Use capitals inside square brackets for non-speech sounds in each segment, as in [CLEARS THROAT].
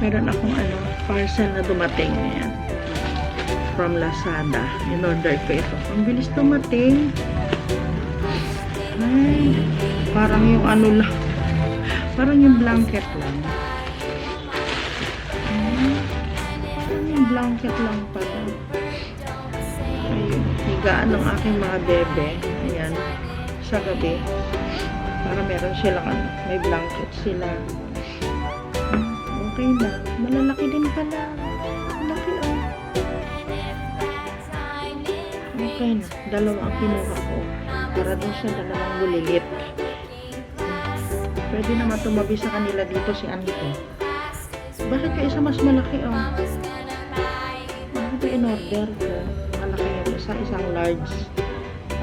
Meron akong ano, parcel na dumating. Ayan. From Lazada. In-order ko ito. Ang bilis dumating. Ay, parang yung ano lang. Parang yung blanket lang. Parang yung blanket lang pala. Ayun, higaan ng aking mga bebe. Ayan, sa gabi. Para meron silang ano, may blanket sila. Okay na. Malalaki din pala. Malaki oh. Okay na. Dalawa ang kinuha ko. Para dun sa dalawang bulilit. Pwede naman tumabi sa kanila dito si Anito. Bakit ka isa mas malaki oh? Ano ito in-order ko? Malaki yung isa, isang large.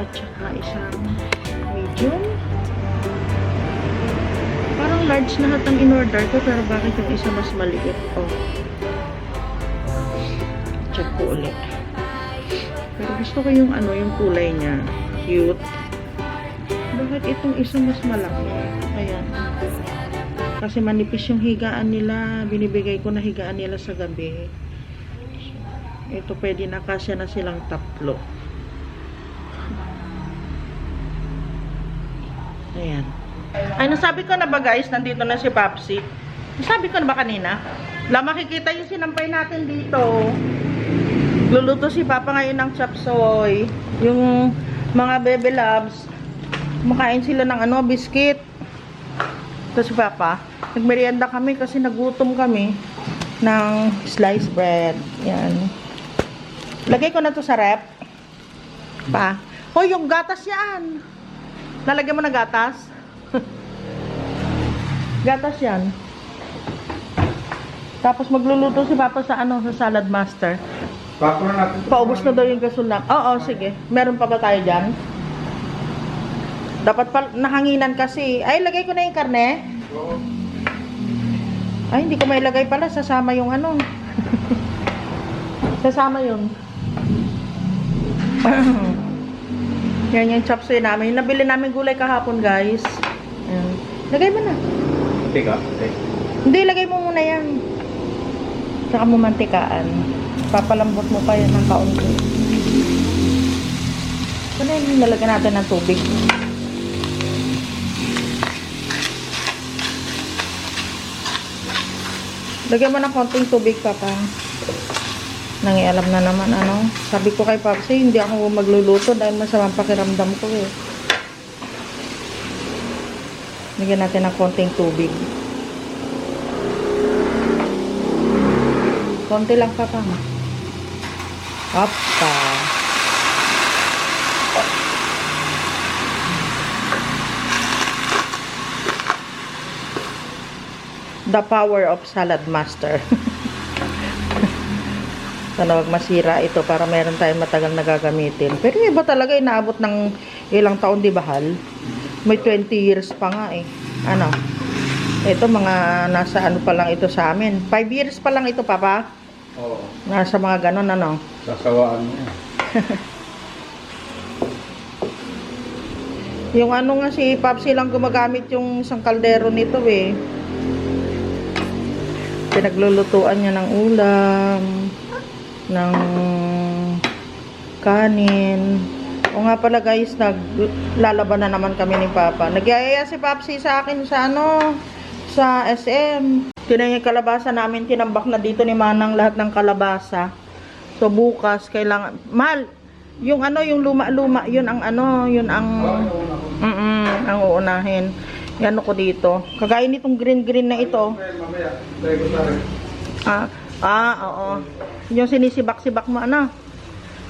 At saka isang medium. Parang large na hatang in-order ko, pero bakit yung isa mas maliit? Oh. Check ko ulit. Pero gusto ko yung ano, yung kulay niya. Cute. Bakit itong isa mas malaki? Ayan. Kasi manipis yung higaan nila. Binibigay ko na higaan nila sa gabi. Ito pwede na kasya na silang tatlo. Ayan. Ay, nasabi ko na ba guys, nandito na si Papsi. Nasabi ko na ba kanina? La, makikita yung sinampay natin dito. Luluto si Papa ngayon ng chop suey. Yung mga bebe loves, makain sila ng ano, biscuit. Ito si Papa. Nagmerienda kami kasi nagutom kami ng sliced bread. Yan. Lagay ko na to sa rep. Pa. Hoy, yung gatas yan. Lalagyan mo na gatas? [LAUGHS] gatas yan. Tapos magluluto si Papa sa ano, sa salad master. Papo na natin. Paubos na daw yung gasol na. Oo, sige. Meron pa ba tayo dyan? Dapat pa, nahanginan kasi. Ay, lagay ko na yung karne. Oo. Ay, hindi ko may lagay pala. Sasama yung ano. [LAUGHS] Sasama yun. [CLEARS THROAT] Yan yung chop suey namin. Yung nabili namin gulay kahapon, guys. Ayan. Lagay mo na. Teka, okay. Hindi, lagay mo muna yan. Saka mo mantikaan. Papalambot mo pa yan ng kaunti. Ito na yung nilagyan natin ng tubig. Lagyan mo ng konting tubig, Papa. Nangialam na naman, ano. Sabi ko kay Papsi, hindi ako magluluto dahil masamang pakiramdam ko, eh. Lagyan natin ng konting tubig. Konti lang pa pa. Hoppa. The power of salad master. [LAUGHS] Sana wag masira ito para meron tayong matagal na gagamitin. Pero iba talaga inaabot ng ilang taon, di ba, Hal? May 20 years pa nga eh. Ano? Ito mga nasa ano pa lang ito sa amin. 5 years pa lang ito, Papa. Oo. Nasa mga ganon, ano? Sasawaan mo yan. [LAUGHS] Yung ano nga si Papsi lang gumagamit yung isang kaldero nito eh. Pinaglulutuan niya ng ulam, ng kanin. O nga pala guys, naglalaban na naman kami ni Papa. Nagyayaya si Papsi sa akin sa ano, sa SM. Tinan yung kalabasa namin, tinambak na dito ni Manang lahat ng kalabasa. So bukas, kailangan, mahal, yung ano, yung luma-luma, yun ang ano, yun ang, mm ang uunahin. Yan ko dito. Kagaya nitong green-green na ito. Ah, ah, oo. Yung sinisibak-sibak mo, ano.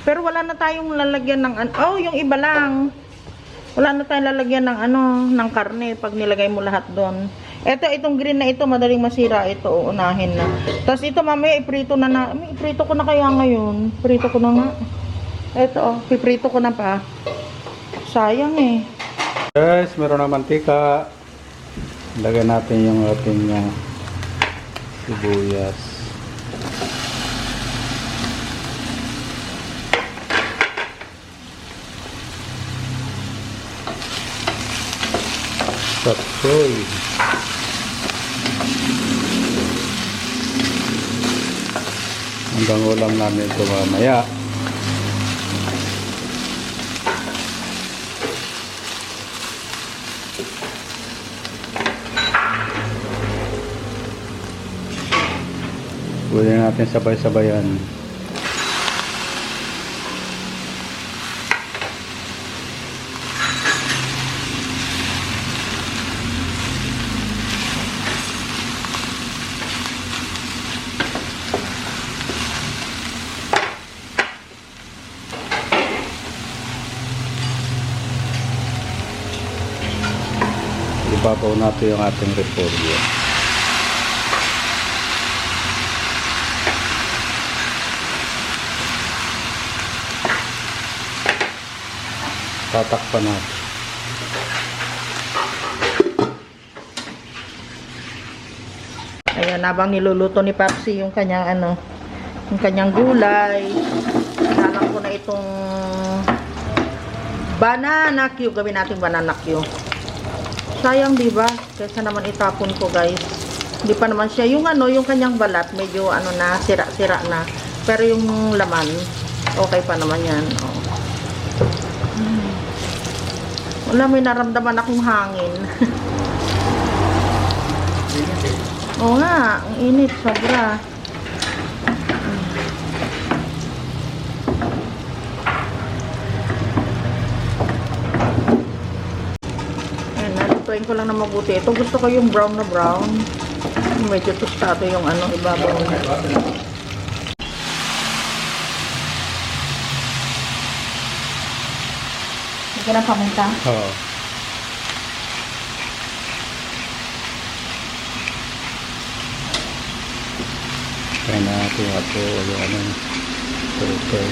Pero wala na tayong lalagyan ng, an- oh, yung iba lang. Wala na tayong lalagyan ng ano, ng karne pag nilagay mo lahat doon. Ito, itong green na ito, madaling masira ito, uunahin na. Tapos ito mamaya, iprito na na. May iprito ko na kaya ngayon. Iprito ko na nga. Ito, oh, piprito ko na pa. Sayang eh. Guys, meron ng mantika. Lagyan natin yung ating uh, sibuyas. Sapsoy. Eh. Hanggang ulam namin ito mamaya. Pwede natin sabay-sabayan. Natin yung ating repolyo. Tatakpan natin. Ayan, habang niluluto ni Papsi yung kanyang ano, yung kanyang gulay. Alam ko na itong banana Q. Gawin natin banana Q. Sayang, di ba? Kesa naman itapon ko, guys. Hindi pa naman siya. Yung ano, yung kanyang balat, medyo ano na, sira-sira na. Pero yung laman, okay pa naman yan. Oh. Hmm. Wala, may naramdaman akong hangin. [LAUGHS] Oo nga, ang init, sobra. Ayan, nalutuin ko lang na mabuti. Ito gusto ko yung brown na brown. Medyo tostado yung ano, ibabaw. Hindi ka na pamunta? Oo. Kaya natin ako yung ano, filter.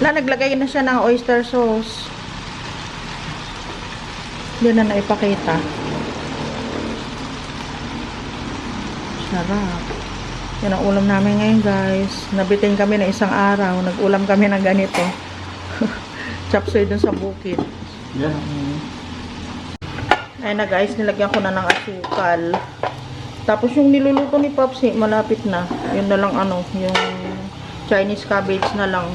Wala, naglagay na siya ng oyster sauce. Hindi na naipakita. Sarap. Yan ang ulam namin ngayon, guys. Nabitin kami na isang araw. Nag-ulam kami ng ganito. [LAUGHS] Chapsoy dun sa bukid. Yan. Ayun na guys, nilagyan ko na ng asukal. Tapos yung niluluto ni Popsi, malapit na. Yun na lang ano, yung Chinese cabbage na lang.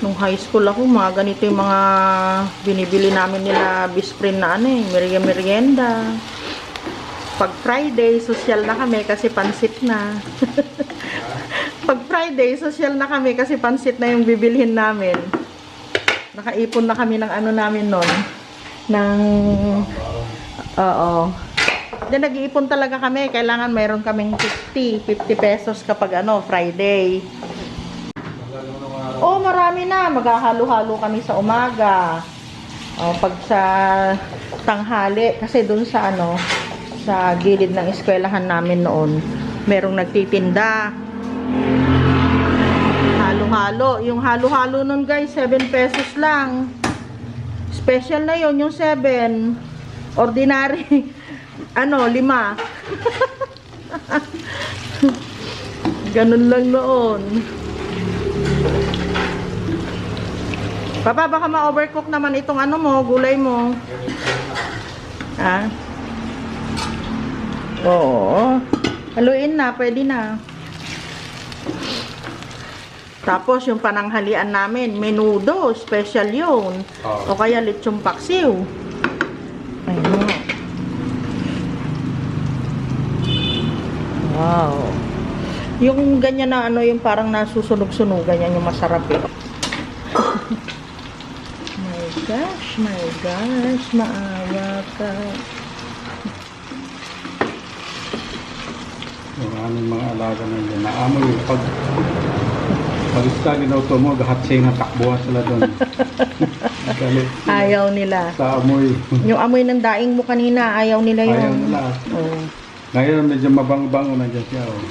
Nung high school ako, mga ganito yung mga binibili namin nila bisprin na ano eh, merienda merienda. Pag Friday, social na kami kasi pansit na. [LAUGHS] Pag Friday, social na kami kasi pansit na yung bibilhin namin. Nakaipon na kami ng ano namin nun. Ng... Oo. Then nag-iipon talaga kami. Kailangan mayroon kaming 50. 50 pesos kapag ano, Friday. Oh, marami na. Maghahalo-halo kami sa umaga. Oh, pag sa tanghali, kasi dun sa ano, sa gilid ng eskwelahan namin noon, merong nagtitinda. Halo-halo. Yung halo-halo nun guys, 7 pesos lang. Special na yon yung 7. Ordinary, [LAUGHS] ano, 5. Ganun lang noon. Papa, baka ma-overcook naman itong ano mo, gulay mo. Ha? Oo. Haluin na, pwede na. Tapos yung pananghalian namin, menudo, special yun. O kaya lechong paksiw. Ayun. Wow. Yung ganyan na ano, yung parang nasusunog-sunog, ganyan yung masarap eh. [COUGHS] my gosh, my gosh, maawa ka. Yung aming mga alaga na yun. Naamoy pag pag isa ginauto mo, gahatsing na takbuhan sila doon. [LAUGHS] Ayaw nila. sa amoy. Yung amoy ng daing mo kanina, ayaw nila yun. Ayaw nila. Oo. Ngayon, medyo mabango-bango nandiyan siya. Oh.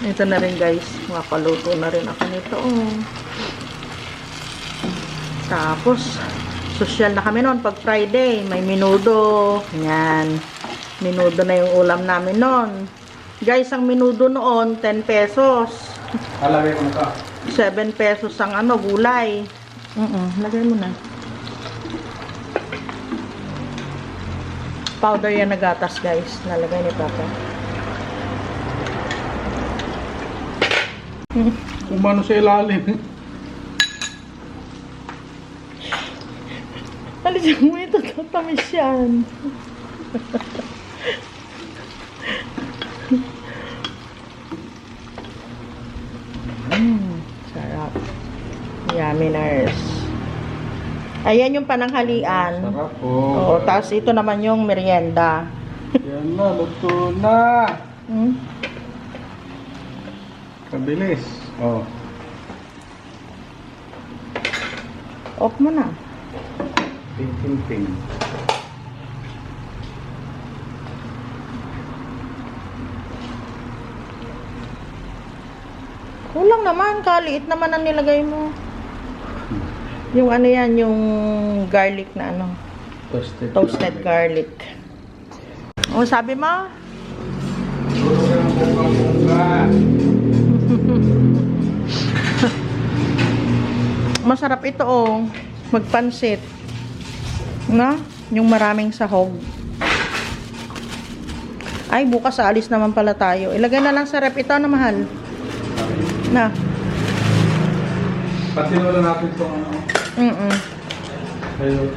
[LAUGHS] Ito na rin guys. Makaluto na rin ako nito. Oh. Tapos, social na kami noon pag Friday. May minudo. Yan. Minudo na yung ulam namin noon. Guys, ang minudo noon, 10 pesos. Ko na ka. 7 pesos ang ano, gulay. Mm lagay mo na. Powder yan na gatas, guys. Nalagay ni Papa. Umano sa ilalim. Alisan mo ito, tatamis yan. mm, sarap. Yumminess. Ayan yung pananghalian. Sarap po. Oo, tapos ito naman yung merienda. Yan na, luto na. Hmm? Kabilis. Oh. Off mo na. Ting, ting, ting. Kulang naman, kaliit naman ang nilagay mo. Yung ano yan, yung garlic na ano, Toasted. toasted garlic. O, sabi mo? [LAUGHS] Masarap ito oh, magpansit. Na? Yung maraming sahog. Ay, bukas alis naman pala tayo. Ilagay na lang sa rep ito na mahal. Na. Pati na natin itong ano. Hello.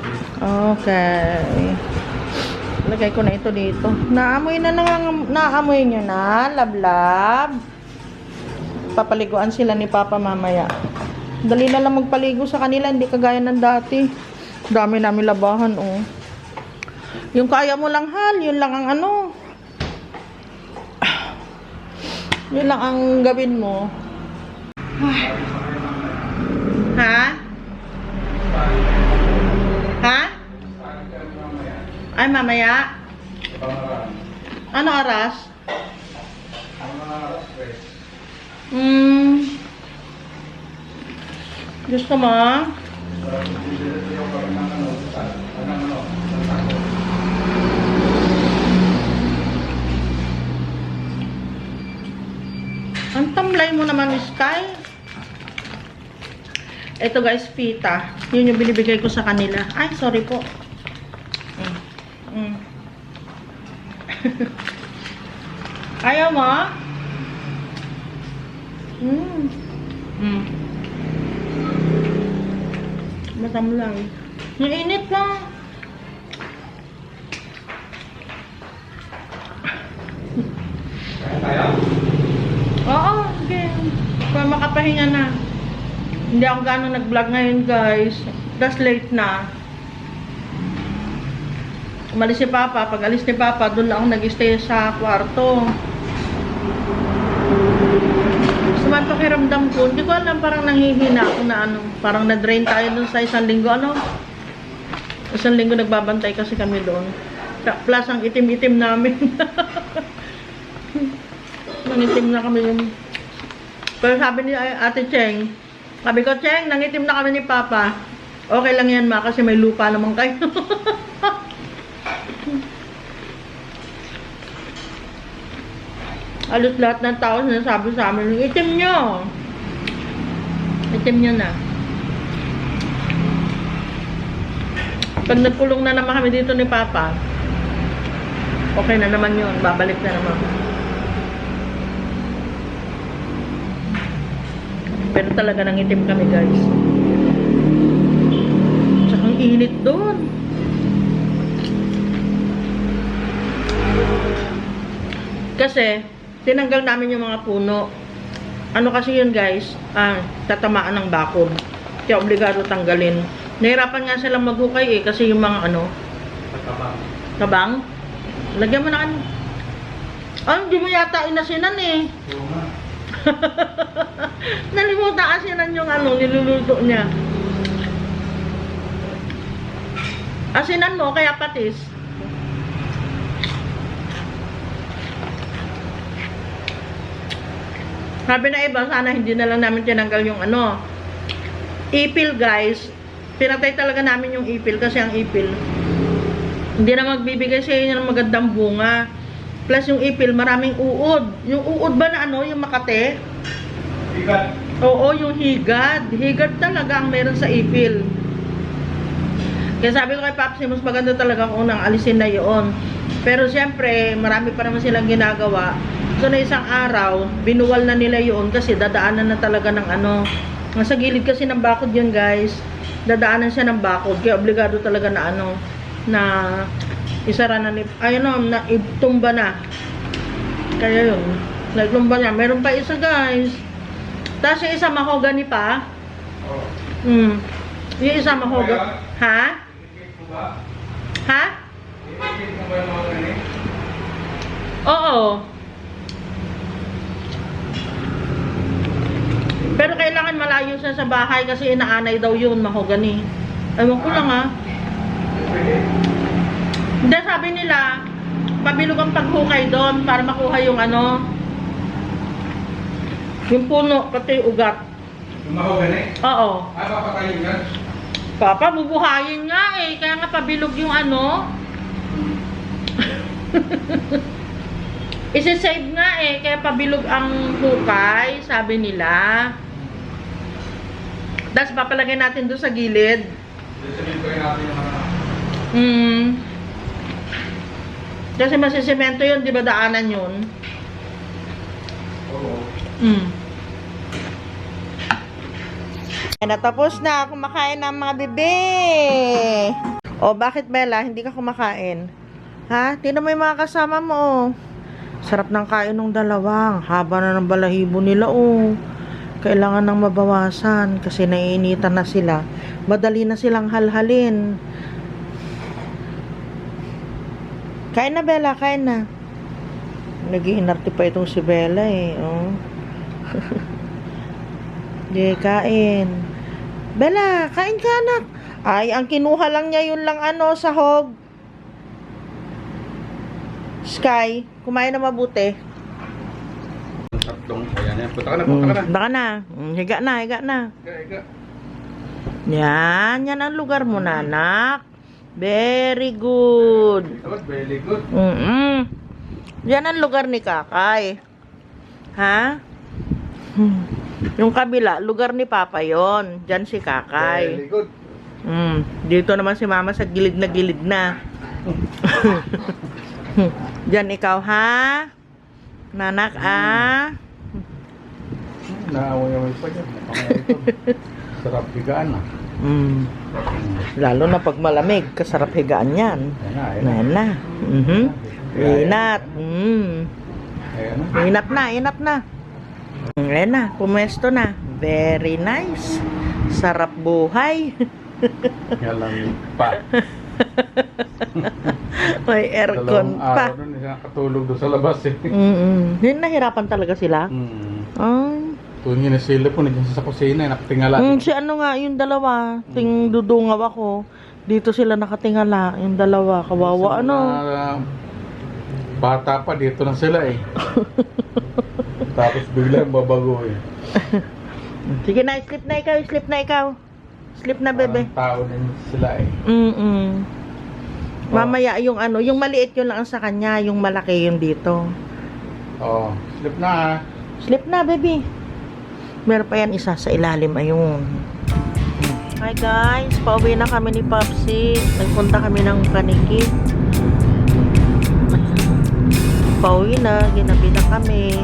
Okay. Lagay ko na ito dito. Naamoy na nang naamoy nyo na, lablab. Papaliguan sila ni Papa mamaya. Dali na lang magpaligo sa kanila, hindi kagaya ng dati. Dami namin labahan, oh. Yung kaya mo lang, hal, yun lang ang ano. Yun lang ang gawin mo. ha? Ha? Ay, mamaya. Ano oras? Hmm. Gusto mo? Ang tamlay mo naman, Sky. Ito guys, pita. Yun yung binibigay ko sa kanila. Ay, sorry po. Mm. Ayaw mo? Mm. Mm. Matamlay. Ang init lang. Oo, sige. Para makapahinga na. Hindi ako gano'ng nag-vlog ngayon, guys. That's late na. Umalis si Papa. Pag alis ni Papa, doon lang ako nag-stay sa kwarto. Suman pakiramdam ko. Hindi ko alam, parang nanghihina ako na ano. Parang na-drain tayo doon sa isang linggo. Ano? Isang linggo nagbabantay kasi kami doon. Plus, ang itim-itim namin. [LAUGHS] Nangitim na kami yung... Pero sabi ni Ate Cheng, sabi ko, Cheng, nangitim na kami ni Papa. Okay lang yan, ma, kasi may lupa naman kayo. [LAUGHS] Alos lahat ng tao sinasabi sa amin, itim nyo. Itim nyo na. Pag nagkulong na naman kami dito ni Papa, okay na naman yun. Babalik na naman. Pero talaga nangitim kami guys. Tsaka ang init doon. Kasi, tinanggal namin yung mga puno. Ano kasi yun guys, ah, tatamaan ng bakod. Kaya obligado tanggalin. Nahirapan nga silang maghukay eh, kasi yung mga ano, kabang. Lagyan mo na ano. Ah, hindi mo yata inasinan eh. [LAUGHS] Nalimutan kasi nan yung ano, niluluto niya. Asinan mo, kaya patis. Sabi na iba, sana hindi na lang namin tinanggal yung ano. Ipil guys. Pinatay talaga namin yung ipil kasi ang ipil hindi na magbibigay sa inyo ng magandang bunga. Plus yung ipil, maraming uod. Yung uod ba na ano, yung makate? Ikat. Oo, yung higad. Higad talaga ang meron sa ipil. Kaya sabi ko kay Papsi, mas maganda talaga kung nang alisin na yun. Pero siyempre, marami pa naman silang ginagawa. So na isang araw, binuwal na nila yun kasi dadaanan na talaga ng ano. Nasa gilid kasi ng bakod yun guys. Dadaanan siya ng bakod. Kaya obligado talaga na ano, na isara na ni, ayun no, na itumba na. Kaya yun, nagtumba niya. Meron pa isa guys. Tapos yung isa mahogany pa. Oh. Hmm. Yung isa mahogany. Ha? Ha? Oo. Pero kailangan malayo siya sa bahay kasi inaanay daw yun, mahogany. Ewan ko lang ah. Pwede. Hindi, sabi nila, pabilog ang paghukay doon para makuha yung ano, yung puno, pati yung ugat. Yung mahogany? Oo. Ah, papatayin yan? Papa, bubuhayin nga eh. Kaya nga pabilog yung ano. [LAUGHS] Isi-save nga eh. Kaya pabilog ang hukay, sabi nila. Tapos papalagay natin doon sa gilid. Hmm. Kasi masisemento yun, di ba daanan yun? Oo. Hmm. Natapos na kumakain ng mga bebe. O, bakit Bella? Hindi ka kumakain? Ha? Tingnan mo yung mga kasama mo. Sarap ng kain ng dalawang. Haba na ng balahibo nila, oh. Kailangan nang mabawasan kasi naiinitan na sila. Madali na silang halhalin. Kain na, Bella. Kain na. Nag-iinarte pa itong si Bella, eh. Oh. [LAUGHS] Di, kain. Bella, kain ka, anak. Ay, ang kinuha lang niya yun lang ano, sahog. Sky, kumain na mabuti. Ayan, yan. Punta ka na, punta ka na. Na. Mm, Higa na, higa na. Ika, ika. Yan, yan ang lugar mo, nanak. Very good. Very good. Mm Yan ang lugar ni Kakay. Ha? Hmm. Yung kabila, lugar ni Papa yon. Diyan si Very Kakay. good. Mm. Dito naman si Mama sa gilid na gilid na. [LAUGHS] [LAUGHS] Diyan ikaw, ha? Nanak, ah? Naaway-away pa dyan. [LAUGHS] Sarap bigaan ah. Mm. Lalo na pag malamig, kasarap higaan yan. Ayan na, ayan na. Na. Mhm. Inat. Mm. Inat na, inat na. Ayan na, pumwesto na. Very nice. Sarap buhay. [LAUGHS] Yalamig pa. [LAUGHS] May aircon Dalawang pa. araw nun, nakatulog doon sa labas eh. Mm Yun, nahirapan talaga sila. Hmm. Ay. Tuwing na sila po, nandiyan sa kusina, nakatingala. Mm, si ano nga, yung dalawa, ting dudungaw ako. Dito sila nakatingala, yung dalawa, kawawa, Sa ano. mga bata pa, dito na sila eh. [LAUGHS] Tapos biglang babago eh. [LAUGHS] Sige na, sleep na ikaw, sleep na ikaw. Sleep na, bebe. Parang tao din sila eh. Mm-mm. Mamaya, yung ano, yung maliit yun lang ang sa kanya, yung malaki yung dito. Oh, slip na ha. Sleep na, baby. Meron pa yan isa sa ilalim, ayun. Hi guys, pauwi na kami ni Popsi. Nagpunta kami ng paniki. Pauwi na, ginabi na kami.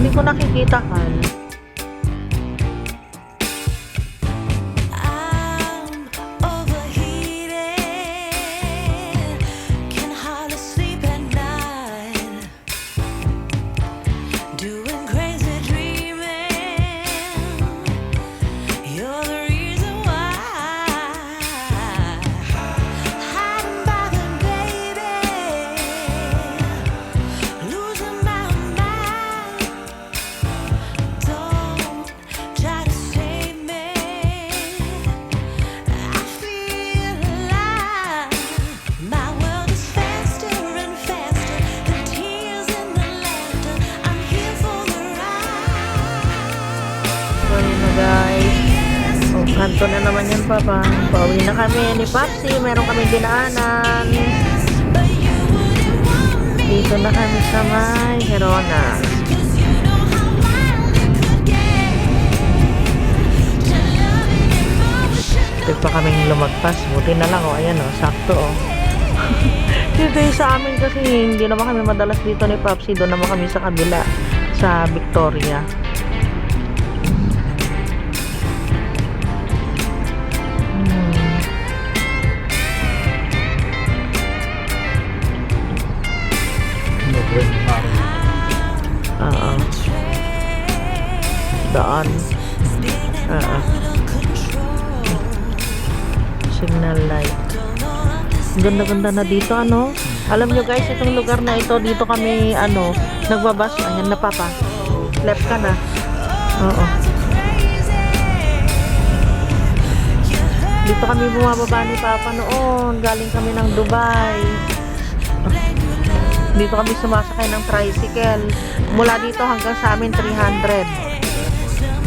Hindi ko nakikita, Hal. Kami ni Papsi. Meron kami dinaanan. Dito na kami sa may Herona. Pwede pa kaming lumagpas. Buti na lang, oh. Ayan, oh. Sakto, oh. [LAUGHS] dito yung sa amin kasi hindi naman kami madalas dito ni Papsi. Doon naman kami sa kabila. Sa Victoria. Of control Signal light. Ganda-ganda na dito, ano? Alam nyo guys, itong lugar na ito, dito kami, ano, nagbabas. Ayan na, Papa. Left ka na. Oo. Dito kami bumababa ni Papa noon. Galing kami ng Dubai. Dito kami sumasakay ng tricycle. Mula dito hanggang sa amin, 300.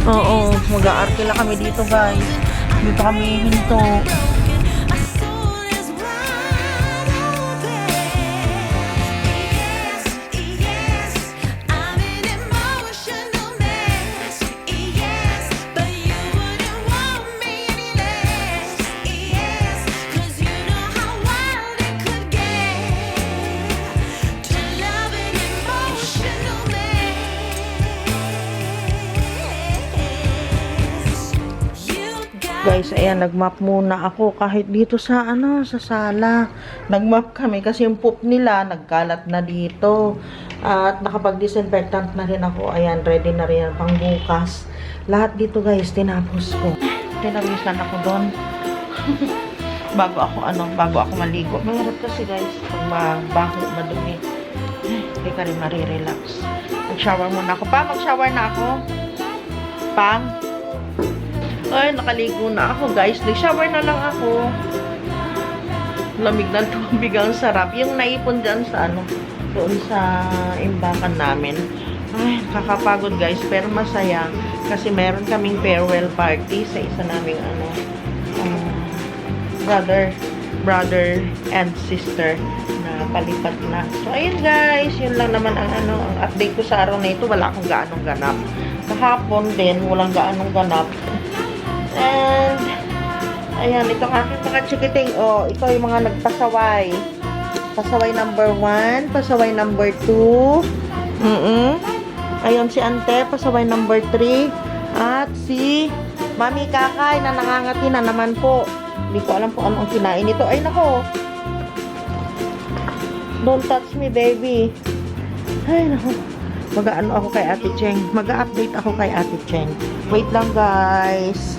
Oo, mag-aarke lang kami dito, guys. Dito kami hinto. Guys, ayan, nagmap muna ako kahit dito sa ano, sa sala. Nagmap kami kasi yung poop nila nagkalat na dito. At nakapag-disinfectant na rin ako. Ayan, ready na rin pang bukas. Lahat dito guys, tinapos ko. Tinawisan ako doon. [LAUGHS] bago ako ano, bago ako maligo. Mahirap kasi guys, pag mabaho, madumi. Hindi ka rin marirelax. Mag-shower muna ako. Pa, mag-shower na ako. Pang, ay, nakaligo na ako, guys. Nag-shower na lang ako. Lamig ng tubig ang sarap. Yung naipon dyan sa ano, doon sa imbakan namin. Ay, kakapagod guys, pero masaya. Kasi meron kaming farewell party sa isa naming ano, um, brother, brother and sister na palipat na. So, ayun guys, yun lang naman ang ano, ang update ko sa araw na ito. Wala akong gaanong ganap. Kahapon din, walang gaanong ganap. And, ayan, itong aking mga chikiting. Oh, ito yung mga nagpasaway. Pasaway number 1, pasaway number 2. Mm Ayun si Ante, pasaway number 3. At si Mami Kakay na nangangati na naman po. Hindi ko alam kung ano ang kinain nito. Ay, nako. Don't touch me, baby. Ay, nako. Mag-ano ako kay Ate Cheng. Mag-update ako kay Ate Cheng. Wait lang, guys.